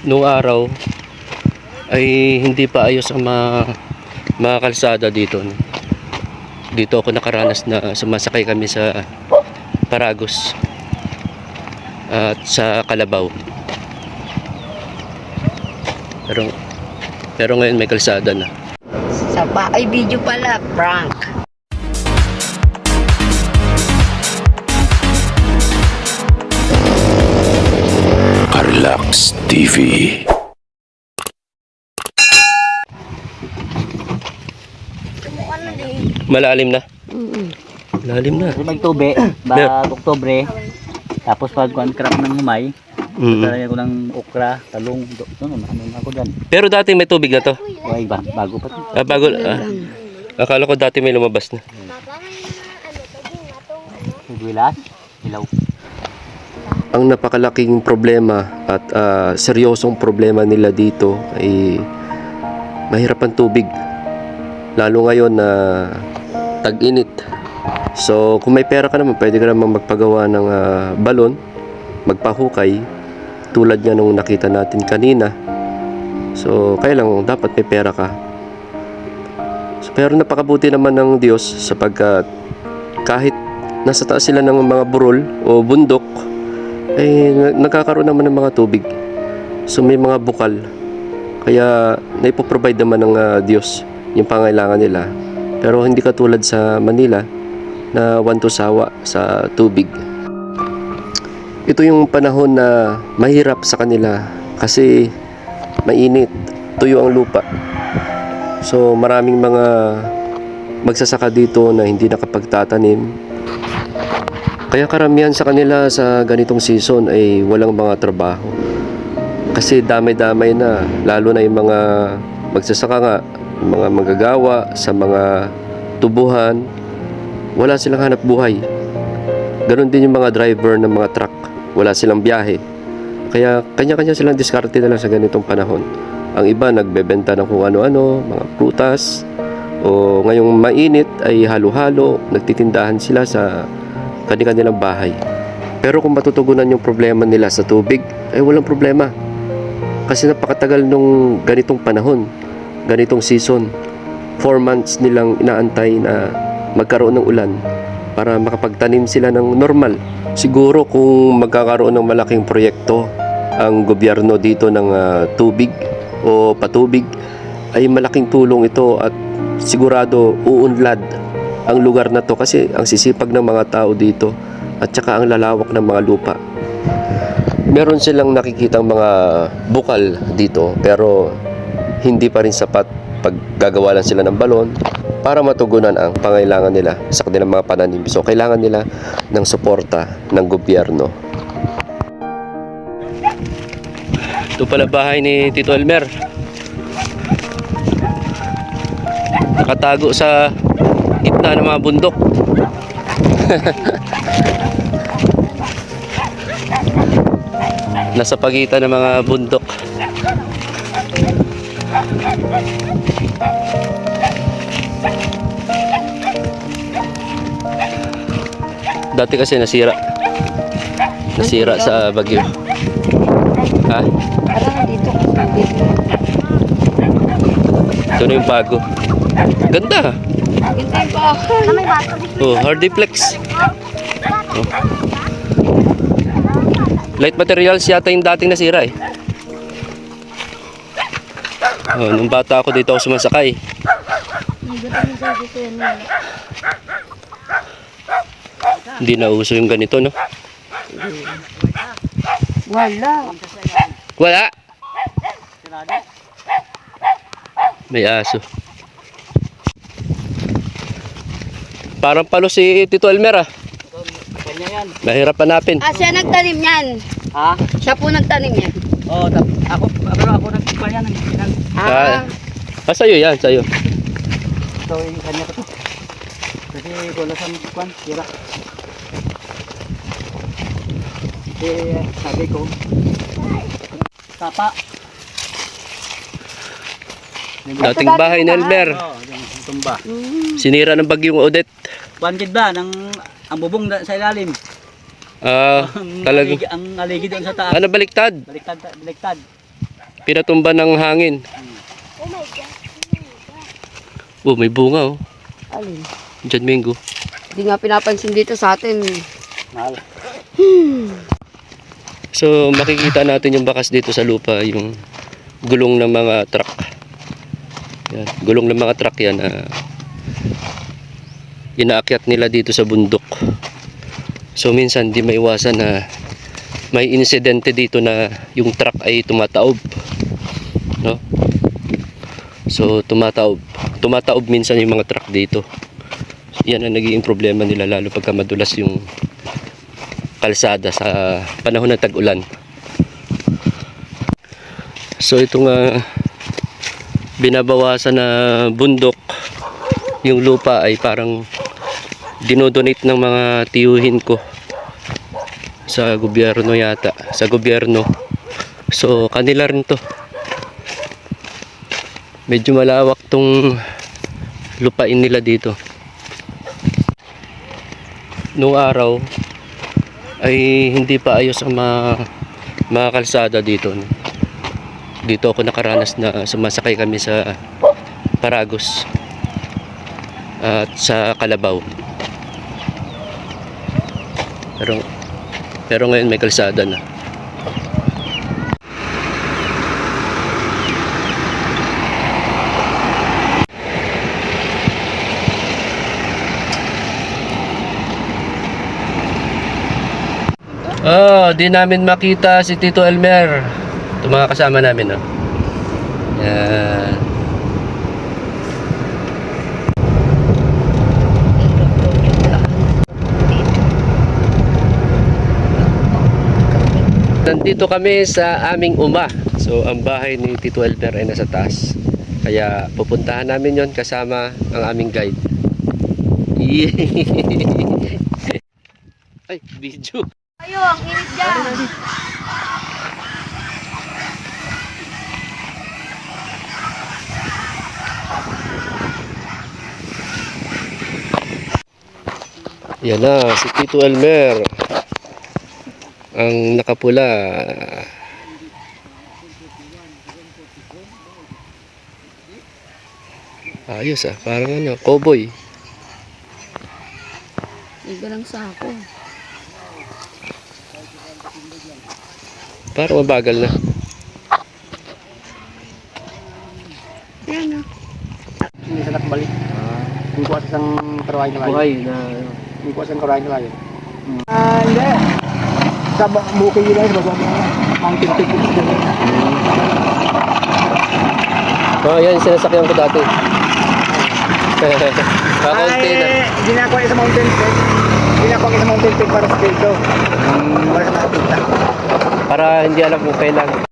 Noong araw ay hindi pa ayos ang mga, mga kalsada dito. Dito ako nakaranas na sumasakay kami sa Paragos at sa Kalabaw. Pero pero ngayon may kalsada na. Sa pa ay video pala, prank. Carlax TV. Malalim na. Malalim na. Kasi magtube, ba Oktobre. Tapos pag kuan crop ng humay, Mm. talaga ko ng okra, talong, do, ano, ano ako dyan. Pero dati may tubig na to. Ay ba, bago pa to. Ah, bago, ah, akala ko dati may lumabas na. Sigwilas, ilaw. Ang napakalaking problema at ah, seryosong problema nila dito ay mahirap ang tubig. Lalo ngayon na tag-init. So, kung may pera ka naman, pwede ka naman magpagawa ng ah, balon, magpahukay, tulad nga nung nakita natin kanina. So, kaya lang, dapat may pera ka. So, pero napakabuti naman ng Diyos sapagkat kahit nasa taas sila ng mga burol o bundok, na- nagkakaroon naman ng mga tubig. So may mga bukal. Kaya naipoprovide naman ng ah, Diyos yung pangailangan nila. Pero hindi katulad sa Manila na one to sawa sa tubig. Ito yung panahon na mahirap sa kanila kasi mainit, tuyo ang lupa. So maraming mga magsasaka dito na hindi nakapagtatanim kaya karamihan sa kanila sa ganitong season ay walang mga trabaho. Kasi damay-damay na, lalo na yung mga magsasaka nga, mga manggagawa sa mga tubuhan, wala silang hanap buhay. Ganon din yung mga driver ng mga truck, wala silang biyahe. Kaya kanya-kanya silang diskarte na lang sa ganitong panahon. Ang iba nagbebenta ng kung ano-ano, mga prutas, o ngayong mainit ay halo-halo, nagtitindahan sila sa kanilang bahay. Pero kung matutugunan yung problema nila sa tubig, ay walang problema. Kasi napakatagal nung ganitong panahon, ganitong season. Four months nilang inaantay na magkaroon ng ulan para makapagtanim sila ng normal. Siguro kung magkakaroon ng malaking proyekto ang gobyerno dito ng ah, tubig o patubig, ay malaking tulong ito at sigurado uunlad ang lugar na to kasi ang sisipag ng mga tao dito at saka ang lalawak ng mga lupa. Meron silang nakikitang mga bukal dito pero hindi pa rin sapat pag gagawa lang sila ng balon para matugunan ang pangailangan nila sa kanilang mga pananim. So kailangan nila ng suporta ng gobyerno. Ito pala bahay ni Tito Elmer. Nakatago sa gitna ng mga bundok. Nasa pagitan ng mga bundok. Dati kasi nasira. Nasira sa bagyo. Ha? Parang dito. Ito na yung bago. Ganda. Hintay pa ako. Oh, Hardiplex. Oh. Light materials yata yung dating nasira eh. Oh, nung bata ako dito ako sumasakay. Hindi na uso yung ganito, no? Wala. Wala! May aso. Parang palo si Tito Elmer ah. Kanya yan. Mahirap hanapin. Ah, siya nagtanim yan. Ha? Siya po nagtanim yan. Oh, tap, ako, pero ako nagtipa yan. Ng, ng, Ah. Ah, sa'yo yan, sa'yo. ito yung kanya ko to. Kasi wala sa kwan, tira. Eh, sabi ko, tapa. Dating bahay ni Elmer. Oo, yung tumba. Sinira ng bagyong Odette. Kwan gid ba, ng, ang bubong da- sa ilalim. Ah, Ang talagang aligi, ang aligi doon sa taas. ano baliktad? Baliktad, baliktad. Pinatumba ng hangin. Oh, may bunga oh. Alin? Diyan Mingo. Hindi nga pinapansin dito sa atin. Mahal. So makikita natin yung bakas dito sa lupa, yung gulong ng mga truck. Yan, gulong ng mga truck yan. ah, inaakyat nila dito sa bundok. So minsan di maiwasan na may insidente dito na yung truck ay tumataob. No? So tumataob. Tumataob minsan yung mga truck dito. Yan ang nagiging problema nila lalo pagka madulas yung kalsada sa panahon ng tag-ulan. So itong uh, binabawasan na bundok, yung lupa ay parang dinodonate ng mga tiyuhin ko sa gobyerno yata, sa gobyerno. So kanila rin to. Medyo malawak tong lupain nila dito. Noong araw, ay hindi pa ayos ang mga, mga kalsada dito. Dito ako nakaranas na sumasakay kami sa Paragos at sa Kalabaw. Pero pero ngayon may kalsada na. Oh, di namin makita si Tito Elmer. Ito mga kasama namin, oh. Yan. Nandito kami sa aming uma. So, ang bahay ni Tito Elmer ay nasa taas. Kaya pupuntahan namin yon kasama ang aming guide. Ay, video. Ayo, ang init dyan. Yan na, si Tito Elmer. Ang nakapula. Ayos ah, parang ano, cowboy. May galang sako. Parang mabagal na. Yan ah. Hindi sa nakabalik. Sa isang karaway na na Hindi ko sa isang karaway na layo. Ah, hindi. Sa bu- bukid nila, sa baba mga mountain peak. Oh, yan yung sinasakyan ko dati. Kakunti na. Ako sa mountain peak. Ako sa mountain peak para sa pildo. Para sa. Para hindi alam kung kailan.